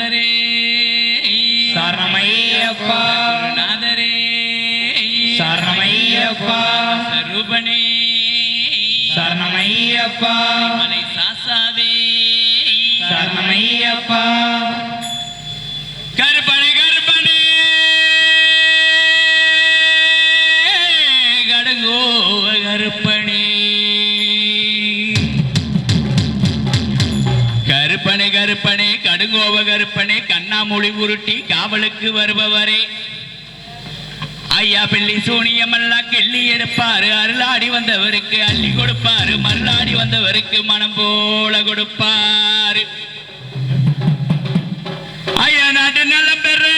குருநாதரே சரணமையப்பா குருநாதரே சரணமையப்பா சரூபனே. சரணமையப்பா மலை சாசாவே சரணமையப்பா கருப்பணே கருப்பணே கடங்கோ கருப்பணே கருப்பணே கருப்பணே கடுங்கோபகருப்பனே கண்ணாமொழி உருட்டி காவலுக்கு வருபவரே. ஐயா பிள்ளி சூனியமெல்லாம் கிள்ளி எடுப்பாரு அருளாடி வந்தவருக்கு அள்ளி கொடுப்பாரு மருளாடி வந்தவருக்கு மனம் போல கொடுப்பாரு. ஐயா நாட்டு நல்ல பெரு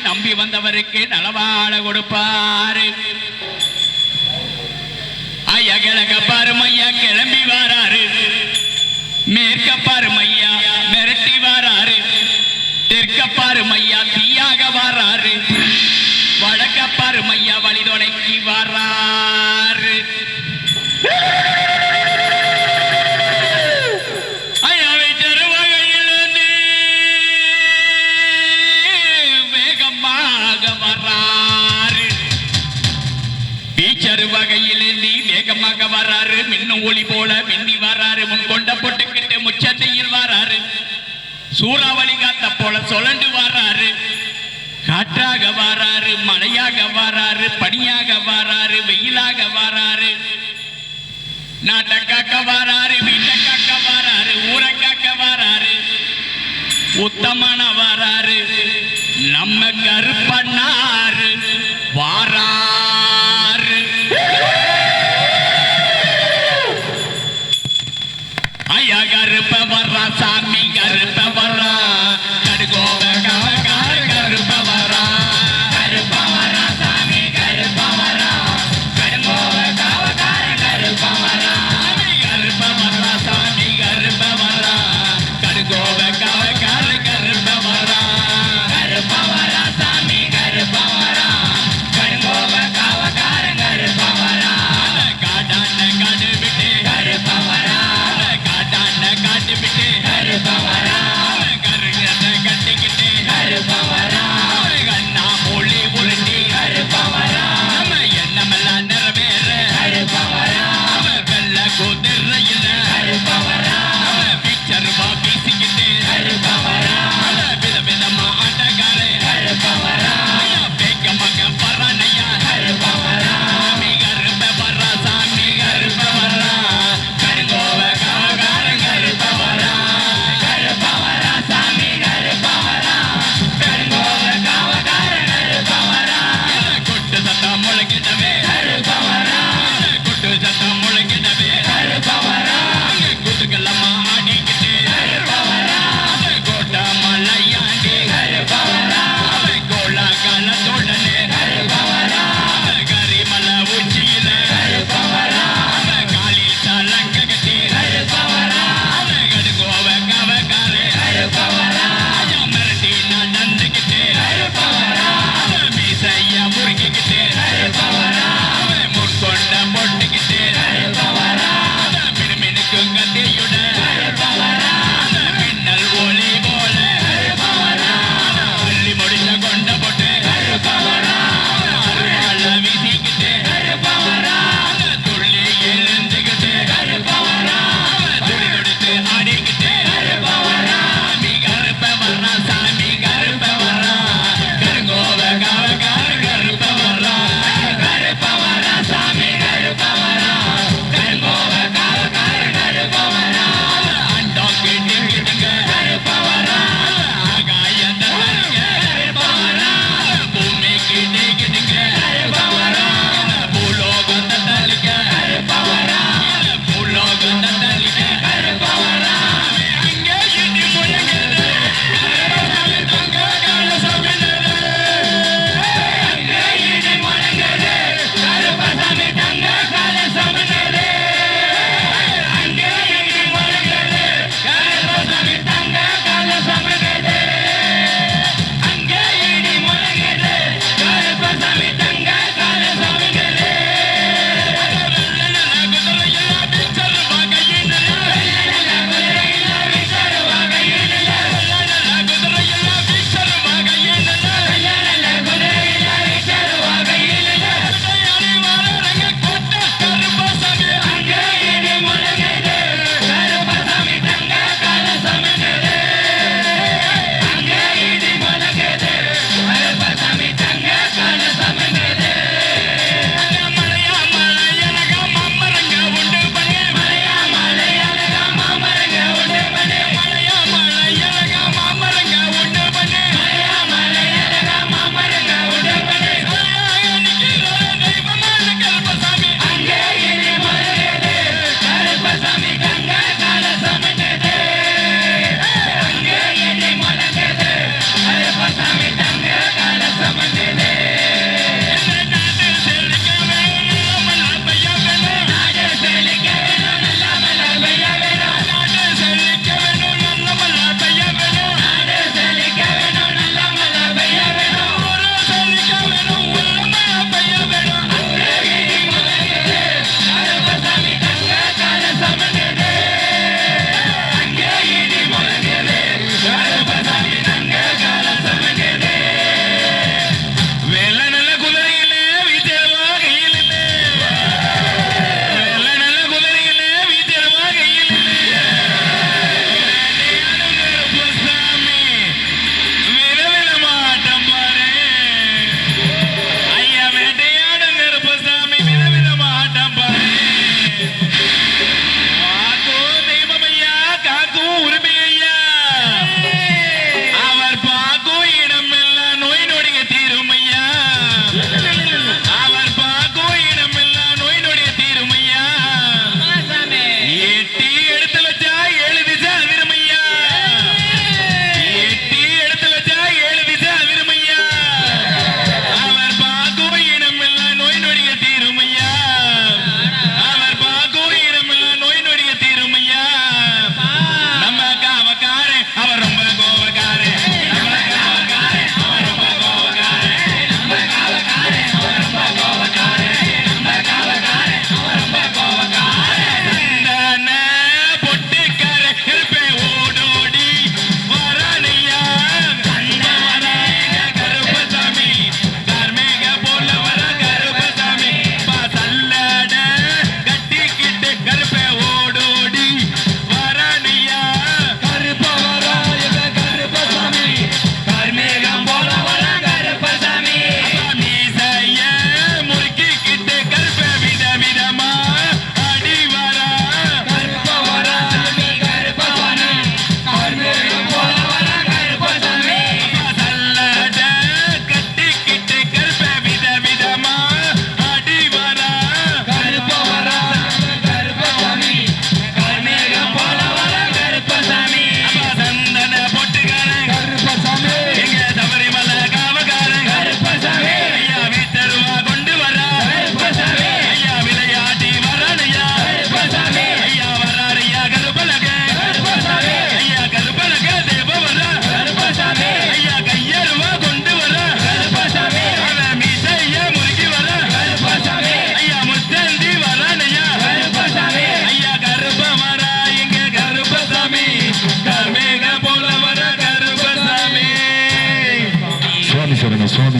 நம்பி வந்தவருக்கு நலவாழ கொடுப்பாரு. ஐயா கிழக்க பாரும் ஐயா கிளம்பி வாராரு. மேற்க ஒளி போல மின்னி வராரு. முன் கொண்ட பொட்டுக்கிட்டு முச்சத்தையில் வராரு. சூறாவளி காத்த போல சொலண்டு வர்றாரு காற்றாக வாராரு மழையாக வாராரு பனியாக வாராரு வெயிலாக வாராரு. நாட்டை காக்க வாராரு வீட்டை காக்க வாராரு ஊரை காக்க வாராரு. உத்தமான வாராரு. நம்ம கருப்பண்ணாரு.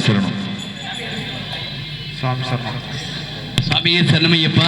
சொல்லணும். சுவாமி சரணம் சாமியே சரணமையப்பா